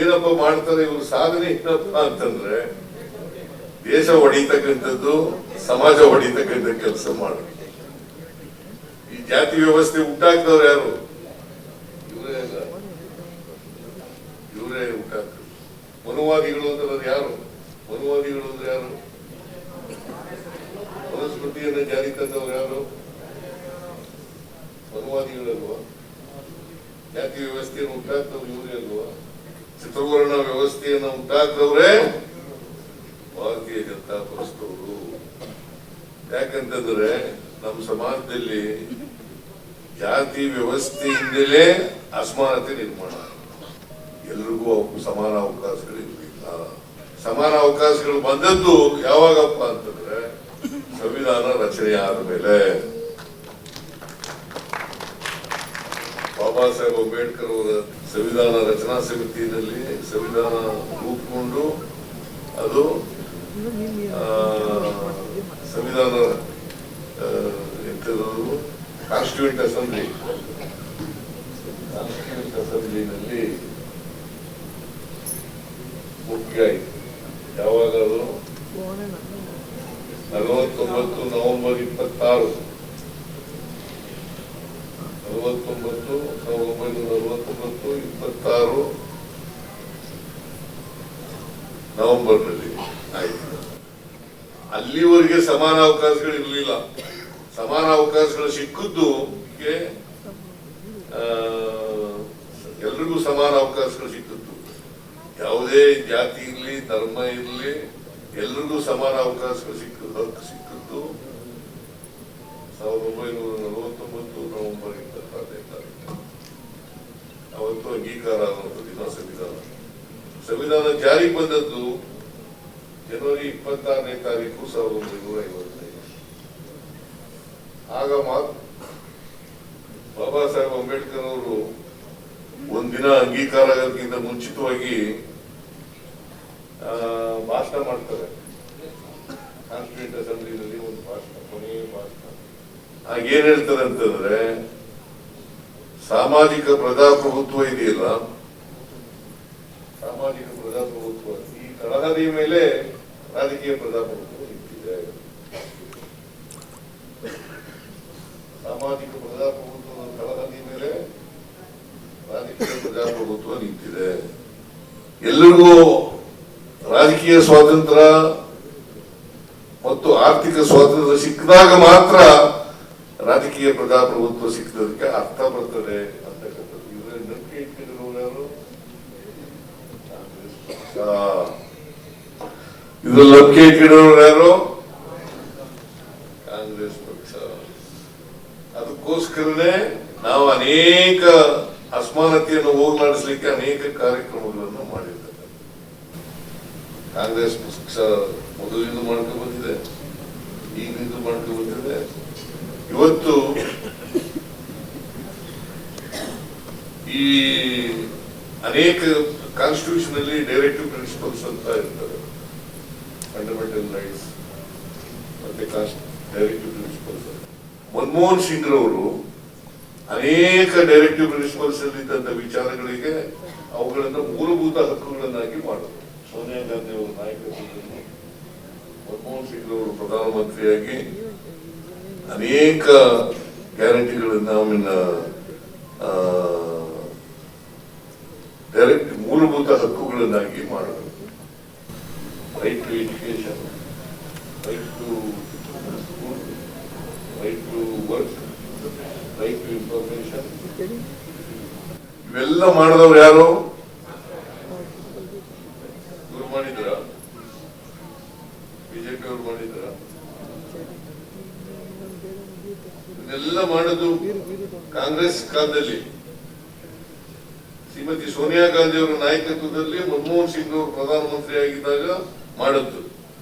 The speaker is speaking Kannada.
ಏನಪ್ಪ ಮಾಡ್ತಾರೆ ಇವರು ಸಾಧನೆ ಏನಪ್ಪ ಅಂತಂದ್ರೆ, ದೇಶ ಹೊಡಿತಕ್ಕಂಥದ್ದು, ಸಮಾಜ ಹೊಡಿತಕ್ಕಂಥ ಕೆಲಸ ಮಾಡ ಈ ಜಾತಿ ವ್ಯವಸ್ಥೆ ಉಂಟಾಗ್ತವ್ರು ಯಾರು? ಇವರೇ ಅಲ್ಲ. ಇವರೇ ಉಂಟಾಗ್ತದೆ ಮನುವಾದಿಗಳು ಅಂದ್ರೆ ಯಾರು? ಮನುವಾದಿಗಳು ಅಂದ್ರೆ ಯಾರು? ಮನುಸ್ಮೃತಿಯನ್ನು ಜಾರಿ ತಂದವರು ಯಾರು? ಮನುವಾದಿಗಳಲ್ವಾ? ಜಾತಿ ವ್ಯವಸ್ಥೆಯನ್ನು ಉಂಟಾಗ್ತವ್ರು ಇವರೇ ಅಲ್ವಾ? ಚಿತ್ರವರ್ಣ ವ್ಯವಸ್ಥೆಯನ್ನು ಉಂಟಾಕ್ತವ್ರೆ ಭಾರತೀಯ ಜನತಾ ಪಕ್ಷದವರು. ಯಾಕಂತಂದ್ರೆ ನಮ್ಮ ಸಮಾಜದಲ್ಲಿ ಜಾತಿ ವ್ಯವಸ್ಥೆಯಿಂದಲೇ ಅಸಮಾನತೆ ನಿರ್ಮಾಣ ಎಲ್ರಿಗೂ ಸಮಾನ ಅವಕಾಶಗಳು ಇರಲಿಲ್ಲ ಸಮಾನ ಅವಕಾಶಗಳು ಬಂದದ್ದು ಯಾವಾಗಪ್ಪ ಅಂತಂದ್ರೆ ಸಂವಿಧಾನ ರಚನೆ ಆದ ಮೇಲೆ. ಬಾಬಾ ಸಾಹೇಬ್ ಅಂಬೇಡ್ಕರ್ ಅವರ ಸಂವಿಧಾನ ರಚನಾ ಸಮಿತಿಯಲ್ಲಿ ಸಂವಿಧಾನ ರೂಪುಗೊಂಡು ಅದು ಸಂವಿಧಾನ ಕಾನ್ಸ್ಟಿಟ್ಯೂಂಟ್ ಅಸೆಂಬ್ಲಿ ಕಾನ್ಸ್ಟಿಟ್ಯೂಂಟ್ ಅಸೆಂಬ್ಲಿನಲ್ಲಿ ಮುಖ್ಯ ಯಾವಾಗ ಅದು ನಲವತ್ತೊಂಬತ್ತು ನವೆಂಬರ್ ಇಪ್ಪತ್ತಾರು. ನಲವತ್ತೊಂಬತ್ತು ಸಾವಿರದ ಇಪ್ಪತ್ತಾರು ನವೆಂಬರ್ ಇಪ್ಪತ್ತಾರು ನವೆಂಬರ್ನಲ್ಲಿ ಆಯ್ತು. ಅಲ್ಲಿವರೆಗೆ ಸಮಾನ ಅವಕಾಶಗಳು ಇರಲಿಲ್ಲ. ಸಮಾನ ಅವಕಾಶಗಳು ಸಿಕ್ಕಿದ್ದು ಎಲ್ರಿಗೂ ಸಮಾನ ಅವಕಾಶಗಳು ಸಿಕ್ಕಿದ್ದು. ಯಾವುದೇ ಜಾತಿ ಇರಲಿ, ಧರ್ಮ ಇರಲಿ, ಎಲ್ರಿಗೂ ಸಮಾನ ಅವಕಾಶಗಳು ಸಿಕ್ಕ, ಸಿಕ್ಕಿದ್ದು ಸಾವಿರದ ಒಂಬೈನೂರ ನಲವತ್ತೊಂಬತ್ತು ನವೆಂಬರ್ ಇಪ್ಪತ್ತಾರನೇ ತಾರೀಕು ಅವತ್ತು ಅಂಗೀಕಾರ ಸಂವಿಧಾನ ಸಂವಿಧಾನ ಜಾರಿಗೆ ಬಂದದ್ದು ಜನವರಿ ಇಪ್ಪತ್ತಾರನೇ ತಾರೀಕು ಸಾವಿರದ ಒಂಬೈನೂರ ಐವತ್ತೈದು. ಆಗ ಮಾತು ಬಾಬಾ ಸಾಹೇಬ್ ಅಂಬೇಡ್ಕರ್ ಅವರು ಒಂದಿನ ಅಂಗೀಕಾರ ಆಗೋದಕ್ಕಿಂತ ಮುಂಚಿತವಾಗಿ ಭಾಷಣ ಮಾಡ್ತಾರೆ. ಕಾನ್ಸ್ಟಿಟ್ಯೂಂಟ್ ಅಸೆಂಬ್ಲಿನಲ್ಲಿ ಒಂದು ಭಾಷಣ, ಕೊನೆಯ ಭಾಷಣ. ಏನ್ ಹೇಳ್ತಾರೆ ಅಂತಂದ್ರೆ ಸಾಮಾಜಿಕ ಪ್ರಜಾಪ್ರಭುತ್ವ ಇದೆಯಲ್ಲ? ಸಾಮಾಜಿಕ ಪ್ರಜಾಪ್ರಭುತ್ವ. ಈ ತಳಹದಿ ಮೇಲೆ ರಾಜಕೀಯ ಪ್ರಜಾಪ್ರಭುತ್ವ ನಿಂತಿದೆ ಸಾಮಾಜಿಕ ಪ್ರಜಾಪ್ರಭುತ್ವದ ತಳಹದಿ ಮೇಲೆ ರಾಜಕೀಯ ಪ್ರಜಾಪ್ರಭುತ್ವ ನಿಂತಿದೆ. ಎಲ್ಲರಿಗೂ ರಾಜಕೀಯ ಸ್ವಾತಂತ್ರ್ಯ ಮತ್ತು ಆರ್ಥಿಕ ಸ್ವಾತಂತ್ರ್ಯ ಸಿಕ್ಕಿದಾಗ ಮಾತ್ರ ರಾಜಕೀಯ ಪ್ರಜಾಪ್ರಭುತ್ವ ಸಿಕ್ಕದಕ್ಕೆ ಅರ್ಥ ಬರ್ತದೆ ಅಂತಕ್ಕಂಥದ್ದು ಲಕ್ಕೆ ಯಾರು? ಕಾಂಗ್ರೆಸ್ ಪಕ್ಷ. ಅದಕ್ಕೋಸ್ಕರನೇ ನಾವು ಅನೇಕ ಅಸಮಾನತೆಯನ್ನು ಹೋಗ್ಲಾಡಿಸ್ಲಿಕ್ಕೆ ಅನೇಕ ಕಾರ್ಯಕ್ರಮಗಳನ್ನು ಮಾಡಿದ್ದೇವೆ ಕಾಂಗ್ರೆಸ್ ಪಕ್ಷ ಮೊದಲಿಂದ ಮಾಡ್ಕೊಂಡು ಬಂದಿದೆ ಈಗಿಂದ ಮಾಡ್ಕೊಂಡು ಬಂದಿದೆ. ಇವತ್ತು ಈ ಅನೇಕ ಕಾನ್ಸ್ಟಿಟ್ಯೂಷನ್ ಅಲ್ಲಿ ಡೈರೆಕ್ಟಿವ್ ಪ್ರಿನ್ಸಿಪಲ್ಸ್ ಅಂತ ಇರ್ತವೆ. ಫಂಡಮೆಂಟಲ್ ರೈಟ್ಸ್ ಮತ್ತೆ ಡೈರೆಕ್ಟಿವ್ ಪ್ರಿನ್ಸಿಪಲ್ಸ್ ಮನಮೋಹನ್ ಸಿಂಗ್ ರವರು ಅನೇಕ ಡೈರೆಕ್ಟಿವ್ ಪ್ರಿನ್ಸಿಪಲ್ಸ್ ಅಲ್ಲಿ ಇದ್ದಂತ ವಿಚಾರಗಳಿಗೆ ಅವುಗಳನ್ನು ಮೂಲಭೂತ ಹಕ್ಕುಗಳನ್ನಾಗಿ ಮಾಡಿದ್ರು ಸೋನಿಯಾ ಗಾಂಧಿ ಅವರ ನಾಯಕತ್ವದಲ್ಲಿ ಮನಮೋಹನ್ ಸಿಂಗ್ ಅವರು ಪ್ರಧಾನಮಂತ್ರಿಯಾಗಿ ಅನೇಕ ಗ್ಯಾರಂಟಿಗಳನ್ನ ಆಮೇಲೆ ಡೈರೆಕ್ಟ್ ಮೂಲಭೂತ ಹಕ್ಕುಗಳನ್ನಾಗಿ ಮಾಡಬೇಕು right to education right to right to work right to information ಇವೆಲ್ಲ ಮಾಡಿದವ್ರು ಯಾರು? ಇವ್ರು ಮಾಡಿದ್ರ ಬಿಜೆಪಿ ಅವ್ರು ಮಾಡಿದ್ರ ಇದೆಲ್ಲ ಮಾಡೋದು ಕಾಂಗ್ರೆಸ್ ಕಾಲದಲ್ಲಿ. ಶ್ರೀಮತಿ ಸೋನಿಯಾ ಗಾಂಧಿ ಅವರ ನಾಯಕತ್ವದಲ್ಲಿ ಮನಮೋಹನ್ ಸಿಂಗ್ ಅವರು ಪ್ರಧಾನಮಂತ್ರಿ ಆಗಿದ್ದಾಗ ಮಾಡದ್ದು.